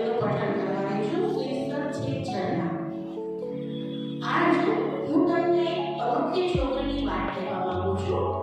શબ્દોનું પઠન કરવાની છે ઝરણા આજ હું તમને અનોખી છોકરીની વાત કહેવા માંગુ છું.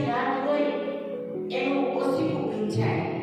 ધ્યાન હોય એનું ઓછી પૂરું જાય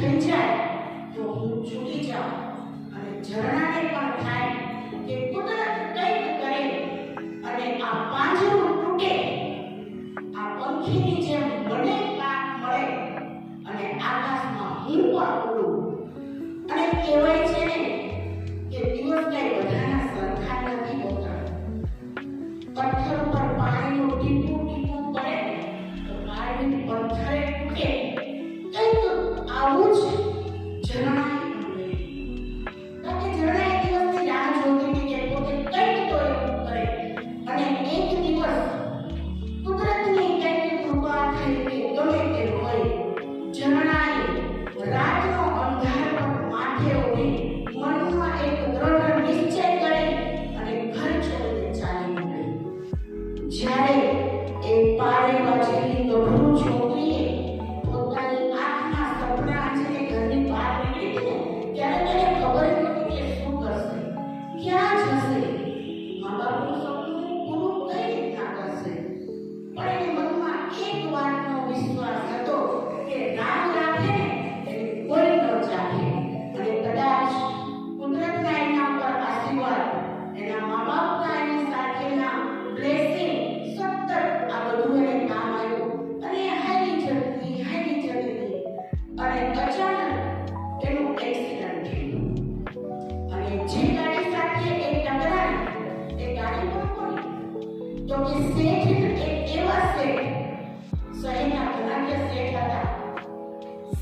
推荐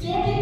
Yeah.